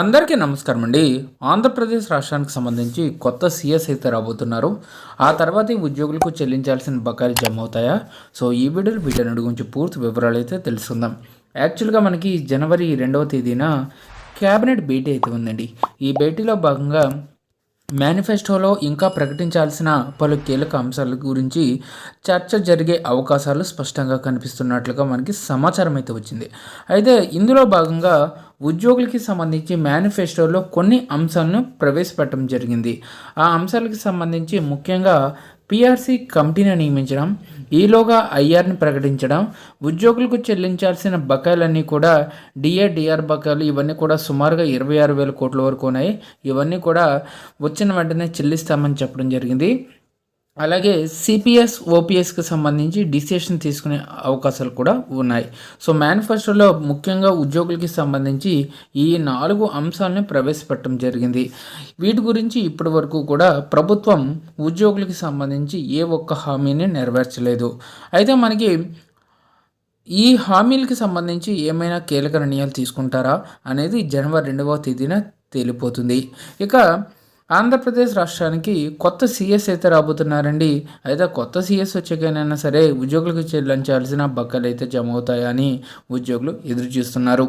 అందరికీ నమస్కారం అండి ఆంధ్రప్రదేశ్ రాష్ట్రానికి సంబంధించి కొత్త సీఎస్ అయితే రాబోతున్నారు. ఆ తర్వాత ఈ ఉద్యోగులకు చెల్లించాల్సిన బకాయిలు జమ అవుతాయా సో ఈ వీడియోలో వీటన్నిటి గురించి పూర్తి వివరాలు అయితే తెలుసుకుందాం. యాక్చువల్గా మనకి జనవరి రెండవ తేదీన క్యాబినెట్ భేటీ అయితే ఉందండి. ఈ భేటీలో భాగంగా మేనిఫెస్టోలో ఇంకా ప్రకటించాల్సిన పలు కీలక అంశాల గురించి చర్చ జరిగే అవకాశాలు స్పష్టంగా కనిపిస్తున్నట్లుగా మనకి సమాచారం అయితే వచ్చింది. అయితే ఇందులో భాగంగా ఉద్యోగులకి సంబంధించి మేనిఫెస్టోలో కొన్ని అంశాలను ప్రవేశపెట్టడం జరిగింది. ఆ అంశాలకు సంబంధించి ముఖ్యంగా పిఆర్సీ కమిటీని నియమించడం ఈలోగా ఐఆర్ని ప్రకటించడం ఉద్యోగులకు చెల్లించాల్సిన బకాయిలన్నీ కూడా డిఏ డిఆర్ బకాయిలు ఇవన్నీ కూడా సుమారుగా ఇరవై ఆరు వేల కోట్ల వరకు ఉన్నాయి. ఇవన్నీ కూడా వచ్చిన వెంటనే చెల్లిస్తామని చెప్పడం జరిగింది. అలాగే సిపిఎస్ ఓపీఎస్కి సంబంధించి డిసిషన్ తీసుకునే అవకాశాలు కూడా ఉన్నాయి. సో మేనిఫెస్టోలో ముఖ్యంగా ఉద్యోగులకి సంబంధించి ఈ నాలుగు అంశాలను ప్రవేశపెట్టడం జరిగింది. వీటి గురించి ఇప్పటి వరకు కూడా ప్రభుత్వం ఉద్యోగులకి సంబంధించి ఏ ఒక్క హామీని నెరవేర్చలేదు. అయితే మనకి ఈ హామీలకి సంబంధించి ఏమైనా కీలక నిర్ణయాలు తీసుకుంటారా అనేది జనవరి రెండవ తేదీన తేలిపోతుంది. ఇక ఆంధ్రప్రదేశ్ రాష్ట్రానికి కొత్త సీఎస్ అయితే రాబోతున్నారండి. అయితే కొత్త సీఎస్ వచ్చాకైనా సరే ఉద్యోగులకు చెల్లించాల్సిన బక్కలు అయితే జమ అవుతాయని ఉద్యోగులు ఎదురు చూస్తున్నారు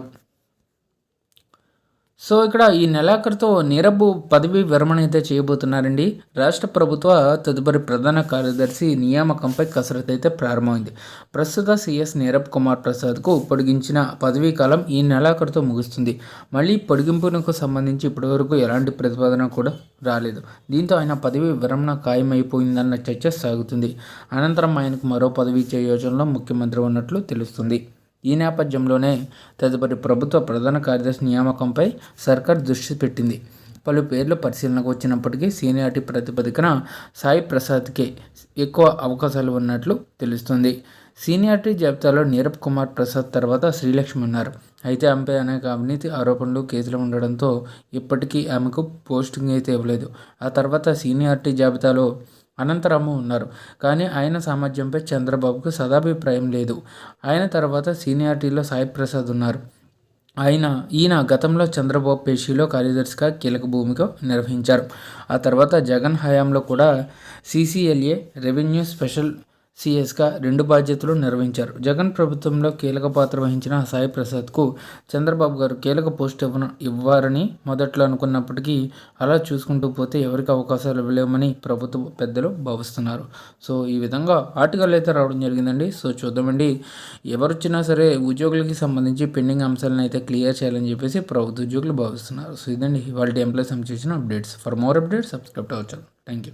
సో ఇక్కడ ఈ నెలాఖరుతో నీరబ్ పదవి విరమణ అయితే చేయబోతున్నారండి. రాష్ట్ర ప్రభుత్వ తదుపరి ప్రధాన కార్యదర్శి నియామకంపై కసరత్తు అయితే ప్రారంభమైంది. ప్రస్తుత సీఎస్ నీరబ్ కుమార్ ప్రసాద్కు పొడిగించిన పదవీ కాలం ఈ నెలాఖరుతో ముగుస్తుంది. మళ్ళీ పొడిగింపునకు సంబంధించి ఇప్పటివరకు ఎలాంటి ప్రతిపాదన కూడా రాలేదు. దీంతో ఆయన పదవి విరమణ ఖాయమైపోయిందన్న చర్చ సాగుతుంది. అనంతరం ఆయనకు మరో పదవి ఇచ్చే యోజనలో ముఖ్యమంత్రి ఉన్నట్లు తెలుస్తుంది. ఈ నేపథ్యంలోనే తదుపరి ప్రభుత్వ ప్రధాన కార్యదర్శి నియామకంపై సర్కార్ దృష్టి పెట్టింది. పలు పేర్లు పరిశీలనకు వచ్చినప్పటికీ సీనియారిటీ ప్రాతిపదికన సాయి ప్రసాద్కే ఎక్కువ అవకాశాలు ఉన్నట్లు తెలుస్తుంది. సీనియారిటీ జాబితాలో నీరబ్ కుమార్ ప్రసాద్ తర్వాత శ్రీలక్ష్మి ఉన్నారు. అయితే ఆమెపై అనేక అవినీతి ఆరోపణలు కేసులు ఉండడంతో ఇప్పటికీ ఆమెకు పోస్టింగ్ అయితే ఇవ్వలేదు. ఆ తర్వాత సీనియారిటీ జాబితాలో అనంతరాము ఉన్నారు. కానీ ఆయన సామర్థ్యంపై చంద్రబాబుకు సదాభిప్రాయం లేదు. ఆయన తర్వాత సీనియారిటీలో సాయి ప్రసాద్ ఉన్నారు. ఆయన ఈయన గతంలో చంద్రబాబు పేషీలో కార్యదర్శిగా కీలక భూమిక నిర్వహించారు. ఆ తర్వాత జగన్ హయాంలో కూడా సీసీఎల్ఏ రెవెన్యూ స్పెషల్ సిఎస్గా రెండు బాధ్యతలు నిర్వహించారు. జగన్ ప్రభుత్వంలో కీలక పాత్ర వహించిన సాయి ప్రసాద్కు చంద్రబాబు గారు కీలక పోస్ట్ ఇవ్వ ఇవ్వారని మొదట్లో అనుకున్నప్పటికీ అలా చూసుకుంటూ పోతే ఎవరికి అవకాశాలు ఇవ్వలేమని ప్రభుత్వ పెద్దలు భావిస్తున్నారు. సో ఈ విధంగా ఆర్టికల్ అయితే రావడం జరిగిందండి. సో చూద్దామండి. ఎవరు వచ్చినా సరే ఉద్యోగులకి సంబంధించి పెండింగ్ అంశాలను అయితే క్లియర్ చేయాలని చెప్పేసి ప్రభుత్వ ఉద్యోగులు భావిస్తున్నారు. సో ఇదండి వాళ్ళ ఎంప్లాయీస్ సంబంధించిన updates. For more updates subscribe అవ్వచ్చు థ్యాంక్ యూ